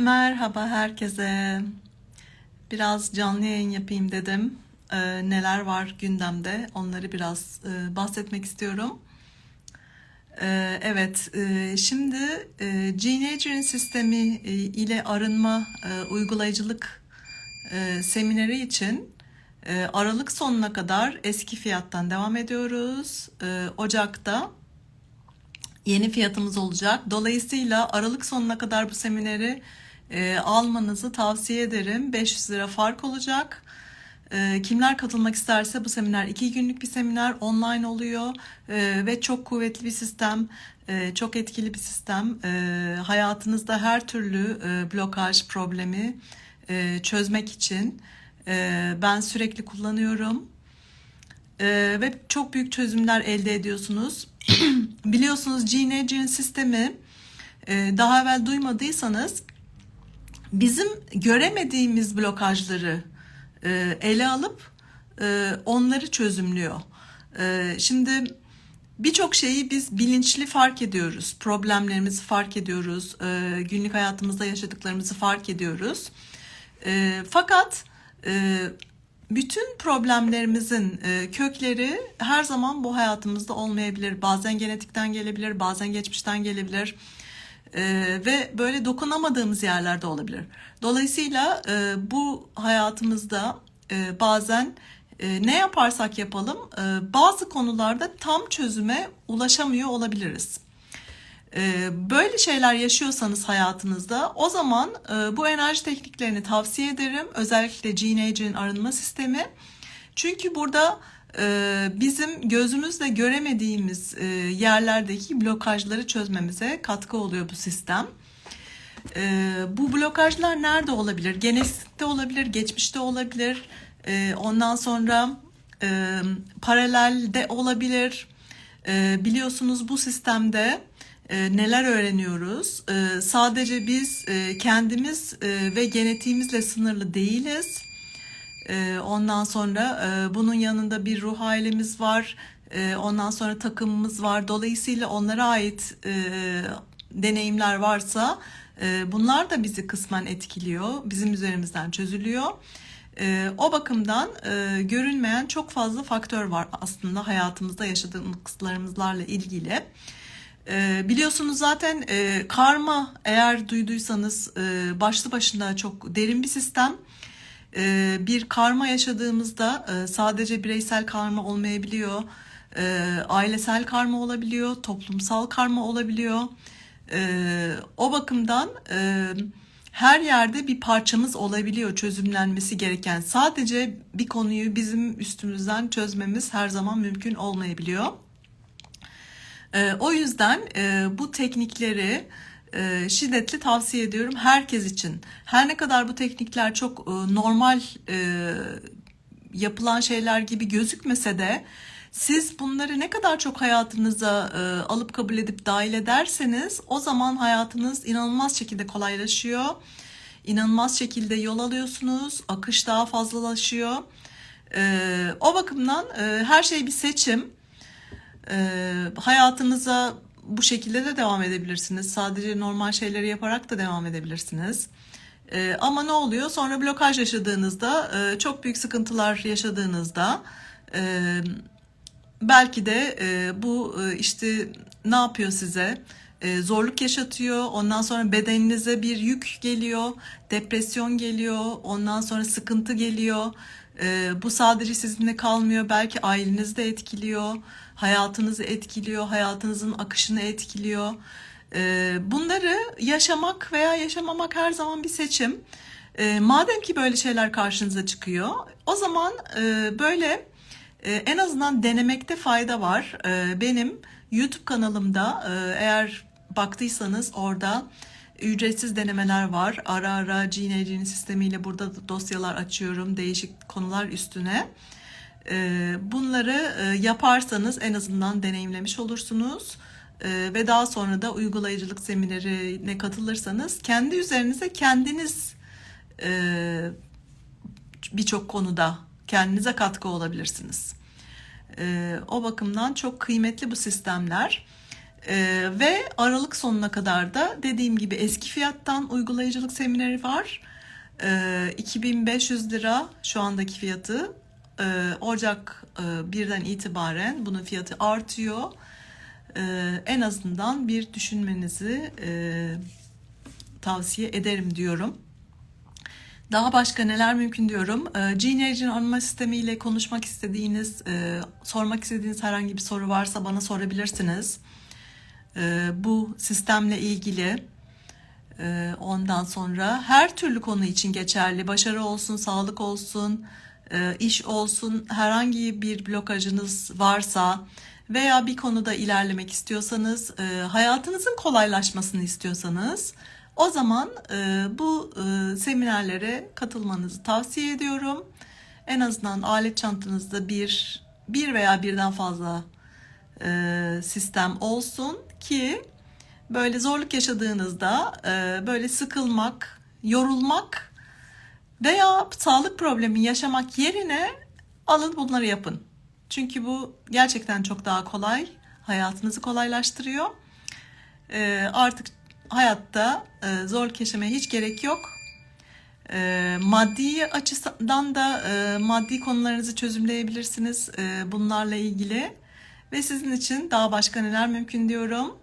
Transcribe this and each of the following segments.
Merhaba herkese. Biraz canlı yayın yapayım dedim. Ee, neler var gündemde onları biraz e, bahsetmek istiyorum. Ee, evet, e, şimdi e, G-Nature'in sistemi e, ile arınma e, uygulayıcılık e, semineri için e, Aralık sonuna kadar eski fiyattan devam ediyoruz. E, Ocak'ta yeni fiyatımız olacak. Dolayısıyla Aralık sonuna kadar bu semineri e, almanızı tavsiye ederim. 500 lira fark olacak. E, kimler katılmak isterse bu seminer iki günlük bir seminer online oluyor E, ve çok kuvvetli bir sistem, çok etkili bir sistem. Hayatınızda her türlü e, blokaj problemi e, çözmek için e, ben sürekli kullanıyorum. Ve çok büyük çözümler elde ediyorsunuz. Biliyorsunuz G-Nature'in sistemi e, daha evvel duymadıysanız bizim göremediğimiz blokajları e, ele alıp e, onları çözümlüyor. E, şimdi birçok şeyi biz bilinçli fark ediyoruz. Problemlerimizi fark ediyoruz. E, günlük hayatımızda yaşadıklarımızı fark ediyoruz. E, fakat e, bütün problemlerimizin e, kökleri her zaman bu hayatımızda olmayabilir. Bazen genetikten gelebilir, bazen geçmişten gelebilir. E, ve böyle dokunamadığımız yerlerde olabilir. Dolayısıyla e, bu hayatımızda e, bazen e, ne yaparsak yapalım e, bazı konularda tam çözüme ulaşamıyor olabiliriz. Ee, böyle şeyler yaşıyorsanız hayatınızda o zaman e, bu enerji tekniklerini tavsiye ederim. Özellikle G-Nature'in arınma sistemi. Çünkü burada e, bizim gözümüzle göremediğimiz e, yerlerdeki blokajları çözmemize katkı oluyor bu sistem. Bu blokajlar nerede olabilir? Genetikte olabilir, geçmişte olabilir. Ondan sonra paralelde olabilir. Biliyorsunuz bu sistemde e, neler öğreniyoruz? E, sadece biz e, kendimiz e, ve genetiğimizle sınırlı değiliz. E, ondan sonra e, bunun yanında bir ruh ailemiz var. E, ondan sonra takımımız var. Dolayısıyla onlara ait e, deneyimler varsa e, bunlar da bizi kısmen etkiliyor. Bizim üzerimizden çözülüyor. E, o bakımdan görünmeyen çok fazla faktör var aslında hayatımızda yaşadığımızlarla ilgili. Biliyorsunuz zaten karma eğer duyduysanız başlı başına çok derin bir sistem. E, bir karma yaşadığımızda e, sadece bireysel karma olmayabiliyor. E, ailesel karma olabiliyor, toplumsal karma olabiliyor. O bakımdan her yerde bir parçamız olabiliyor çözümlenmesi gereken. Sadece bir konuyu bizim üstümüzden çözmemiz her zaman mümkün olmayabiliyor. O yüzden bu teknikleri e, şiddetle tavsiye ediyorum herkes için. Her ne kadar bu teknikler çok e, normal e, yapılan şeyler gibi gözükmese de siz bunları ne kadar çok hayatınıza e, alıp kabul edip dahil ederseniz o zaman hayatınız inanılmaz şekilde kolaylaşıyor. İnanılmaz şekilde yol alıyorsunuz. Akış daha fazlalaşıyor. E, o bakımdan e, her şey bir seçim. E, hayatınıza bu şekilde de devam edebilirsiniz. Sadece normal şeyleri yaparak da devam edebilirsiniz. E, ama ne oluyor? Sonra blokaj yaşadığınızda, e, çok büyük sıkıntılar yaşadığınızda e, belki de e, bu e, işte ne yapıyor size? E, zorluk yaşatıyor. Ondan sonra bedeninize bir yük geliyor, depresyon geliyor, ondan sonra sıkıntı geliyor. E, bu sadece sizinle kalmıyor, belki ailenizi de etkiliyor hayatınızı etkiliyor, hayatınızın akışını etkiliyor. Ee, bunları yaşamak veya yaşamamak her zaman bir seçim. Ee, madem ki böyle şeyler karşınıza çıkıyor, o zaman e, böyle e, en azından denemekte fayda var. E, benim YouTube kanalımda eğer baktıysanız orada ücretsiz denemeler var. Ara ara GNG'nin sistemiyle burada dosyalar açıyorum değişik konular üstüne. Ee, bunları e, yaparsanız en azından deneyimlemiş olursunuz. Ee, ve daha sonra da uygulayıcılık seminerine katılırsanız kendi üzerinize kendiniz e, birçok konuda kendinize katkı olabilirsiniz. Ee, o bakımdan çok kıymetli bu sistemler. Ee, ve Aralık sonuna kadar da dediğim gibi eski fiyattan uygulayıcılık semineri var. Ee, 2500 lira şu andaki fiyatı. Ee, Ocak e, birden itibaren bunun fiyatı artıyor. Ee, en azından bir düşünmenizi e, tavsiye ederim diyorum. Daha başka neler mümkün diyorum. Ee, Gene arama sistemiyle konuşmak istediğiniz, e, sormak istediğiniz herhangi bir soru varsa bana sorabilirsiniz. Ee, bu sistemle ilgili e, ondan sonra her türlü konu için geçerli. Başarı olsun, sağlık olsun, e, iş olsun, herhangi bir blokajınız varsa veya bir konuda ilerlemek istiyorsanız, e, hayatınızın kolaylaşmasını istiyorsanız o zaman bu seminerlere katılmanızı tavsiye ediyorum. En azından alet çantanızda bir, bir veya birden fazla sistem olsun ki böyle zorluk yaşadığınızda e, böyle sıkılmak, yorulmak veya sağlık problemi yaşamak yerine alın bunları yapın. Çünkü bu gerçekten çok daha kolay, hayatınızı kolaylaştırıyor. E, artık hayatta e, zorluk yaşamaya hiç gerek yok. Maddi açıdan da maddi konularınızı çözümleyebilirsiniz bunlarla ilgili. Ve sizin için daha başka neler mümkün diyorum.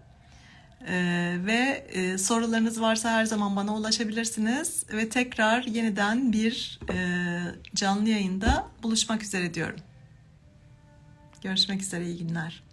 Ee, ve e, sorularınız varsa her zaman bana ulaşabilirsiniz. Ve tekrar yeniden bir e, canlı yayında buluşmak üzere diyorum. Görüşmek üzere, iyi günler.